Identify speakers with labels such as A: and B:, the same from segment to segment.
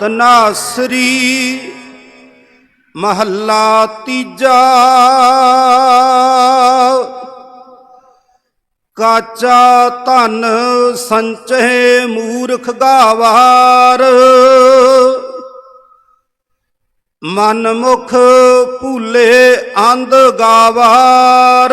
A: ਤਨਾਸਰੀ ਮਹੱਲਾ ਤੀਜਾ। ਕਾਚਾ ਧਨ ਸੰਚੇ ਮੂਰਖ ਗਾਵਾਰ ਮਨ ਮੁਖ ਭੂਲੇ ਅੰਧ ਗਾਵਾਰ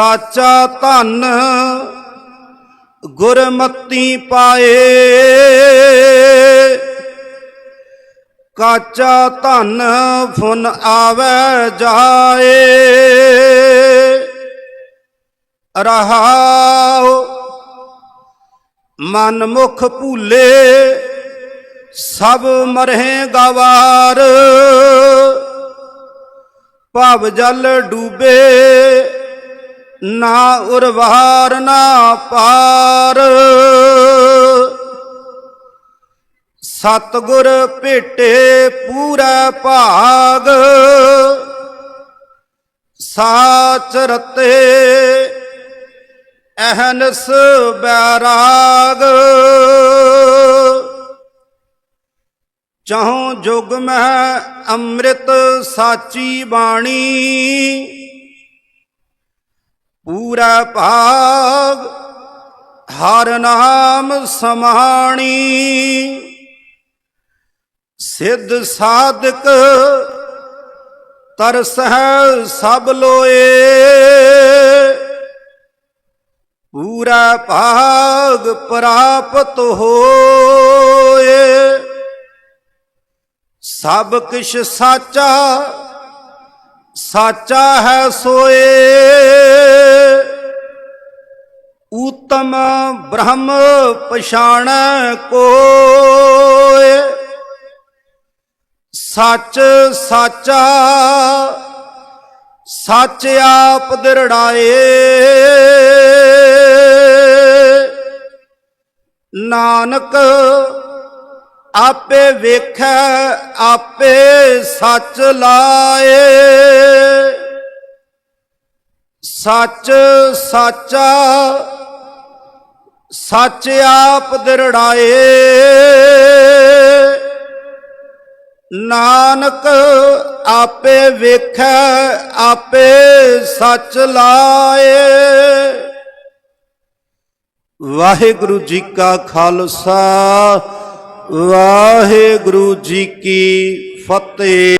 A: ਸਾਚਾ ਧਨ ਗੁਰਮਤੀ ਪਾਏ। ਕਾਚਾ ਧਨ ਫੁਨ ਆਵੇ ਜਾਏ। ਰਹਾਉ ਮਨ ਮੁਖ ਭੂਲੇ, ਸਭ ਮਰਹਿ ਗਵਾਰ। ਭਵ ਜਲ ਡੂਬੇ ਨਾ ਉਰਵਾਰ ਨਾ ਪਾਰ। ਸਤਗੁਰ ਭੇਟੇ ਪੂਰਾ ਭਾਗ। ਸਾਚ ਰਤੇ ਅਹਨਸ ਬੈਰਾਗ। ਚਾਹੋ ਜੁਗ ਮਹਿ ਅੰਮ੍ਰਿਤ ਸਾਚੀ ਬਾਣੀ। ਪੂਰਾ ਭਾਗ, ਹਰ ਨਾਮ ਸਮਾਣੀ। ਸਿੱਧ ਸਾਧਕ ਤਰਸ ਹੈ ਸਭ ਲੋਏ। ਪੂਰਾ ਭਾਗ ਪ੍ਰਾਪਤ ਹੋਏ। ਸਭ ਕਿਛ ਸਾਚਾ ਸਾਚਾ ਹੈ ਸੋਏ। ਉਤਮ ਬ੍ਰਹਮ ਪਛਾਣ ਕੋਏ ਸੱਚ ਸਾਚਾ ਸੱਚ ਆਪ ਦਿਰੜਾਏ। ਨਾਨਕ ਆਪੇ ਵੇਖੈ, ਆਪੇ ਸੱਚ ਲਾਏ। ਸੱਚ ਸਾਚਾ, ਸੱਚ ਆਪ ਦਿਰੜਾਏ। ਨਾਨਕ ਆਪੇ ਵੇਖੈ, ਆਪੇ ਸੱਚ ਲਾਏ। ਵਾਹਿਗੁਰੂ ਜੀ ਕਾ ਖਾਲਸਾ ਵਾਹਿਗੁਰੂ ਜੀ ਕੀ ਫਤਿਹ।